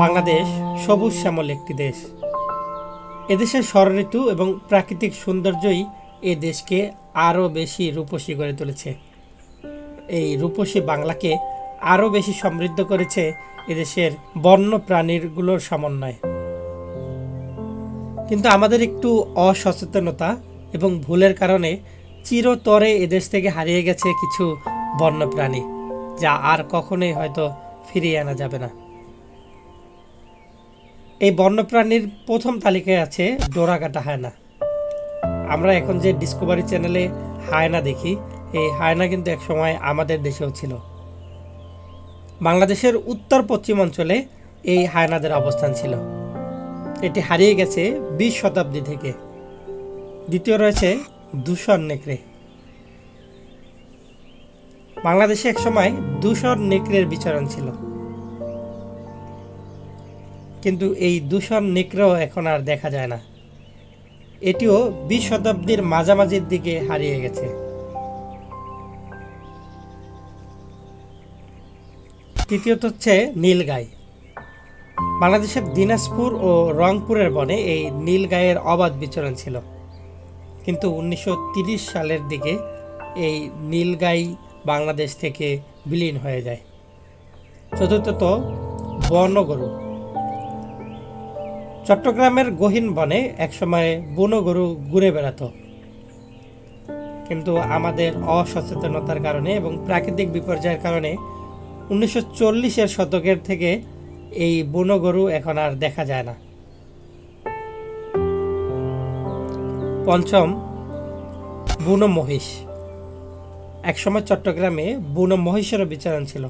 বাংলাদেশ সবুজ শ্যামল একটি দেশ। এদেশের ঋতু এবং প্রাকৃতিক সৌন্দর্যই এ দেশকে আরও বেশি রূপসী করে তুলেছে। এই রূপসী বাংলাকে আরও বেশি সমৃদ্ধ করেছে এদেশের বন্য প্রাণীরগুলোর সমন্বয়। কিন্তু আমাদের একটু অসচেতনতা এবং ভুলের কারণে চিরতরে এদেশ থেকে হারিয়ে গেছে কিছু বন্য প্রাণী, যা আর কখনোই হয়তো ফিরিয়ে আনা যাবে না। এই বন্যপ্রাণীর প্রথম তালিকায় আছে ডোরাকাটা হায়না। আমরা এখন যে ডিসকভারি চ্যানেলে হায়না দেখি, এই হায়না কিন্তু একসময় আমাদের দেশেও ছিল। বাংলাদেশের উত্তর পশ্চিম অঞ্চলে এই হায়নাদের অবস্থান ছিল। এটি হারিয়ে গেছে বিশ শতাব্দী থেকে। দ্বিতীয় রয়েছে দূষণ নেকড়ে। বাংলাদেশে একসময় দূষণ নেকড়ের বিচরণ ছিল। কিন্তু এই দূষণ নেকড়েও এখন আর দেখা যায় না। এটিও বিশ শতাব্দীর মাঝামাঝির দিকে হারিয়ে গেছে। তৃতীয়ত হচ্ছে নীলগাই। বাংলাদেশের দিনাজপুর ও রংপুরের বনে এই নীলগাইয়ের অবাধ বিচরণ ছিল। কিন্তু উনিশশো সালের দিকে এই নীলগাই বাংলাদেশ থেকে বিলীন হয়ে যায়। চতুর্থত বনগরু। চট্টগ্রামের গহীন বনে একসময় বুনো গরু ঘুরে বেড়াতো। কিন্তু আমাদের অসচেতনতার কারণে এবং প্রাকৃতিক বিপর্যয়ের কারণে উনিশশো চল্লিশের শতকের থেকে এই বুনো গরু এখন আর দেখা যায় না। পঞ্চম, বুনো মহিষ। একসময় চট্টগ্রামে বুনো মহিষেরও বিচরণ ছিল।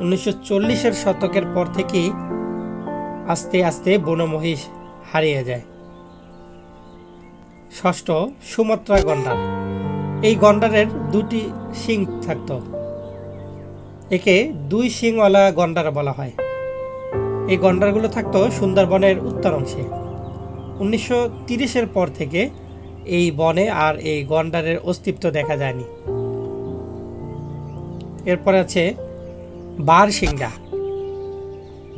উনিশশো চল্লিশের শতকের পর থেকেই আস্তে আস্তে বনমহিষ হারিয়ে যায়। ষষ্ঠ, সুমাত্রা গন্ডার। এই গন্ডারের দুটি শিং থাকত। একে দুই শিংওয়ালা গন্ডার বলা হয়। এই গন্ডারগুলো থাকতো সুন্দরবনের উত্তর অংশে। উনিশশো তিরিশের পর থেকে এই বনে আর এই গন্ডারের অস্তিত্ব দেখা যায়নি। এরপর আছে বার বারশিঙ্গা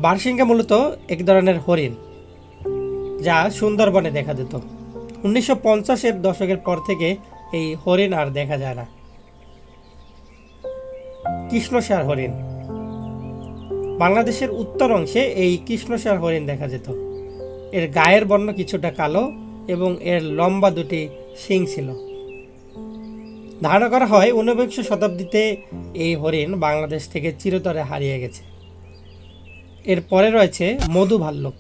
বারশিঙ্গা মূলত এক ধরনের হরিণ, যা সুন্দরবনে দেখা যেত। উনিশশো পঞ্চাশের দশকের পর থেকে এই হরিণ আর দেখা যায় না। কৃষ্ণসার হরিণ। বাংলাদেশের উত্তর অংশে এই কৃষ্ণসার হরিণ দেখা যেত। এর গায়ের বর্ণ কিছুটা কালো এবং এর লম্বা দুটি শিং ছিল। ধারণা করা হয় ঊনবিংশ শতাব্দীতে এই হরিণ বাংলাদেশ থেকে চিরতরে হারিয়ে গেছে। এর পরে রয়েছে মধু ভাল্লুক।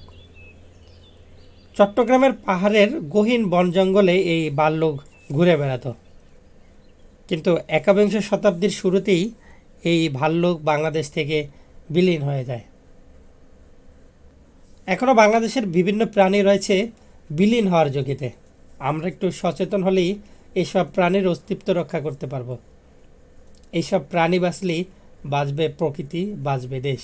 চট্টগ্রামের পাহাড়ের গহীন বন জঙ্গলে এই ভাল্লুক ঘুরে বেড়াতো। কিন্তু একাবিংশ শতাব্দীর শুরুতেই এই ভাল্লুক বাংলাদেশ থেকে বিলীন হয়ে যায়। এখনও বাংলাদেশের বিভিন্ন প্রাণী রয়েছে বিলীন হওয়ার ঝুঁকিতে। আমরা একটু সচেতন হলেই এইসব প্রাণীর অস্তিত্ব রক্ষা করতে পারব। এইসব প্রাণী বাঁচলেই বাঁচবে প্রকৃতি, বাঁচবে দেশ।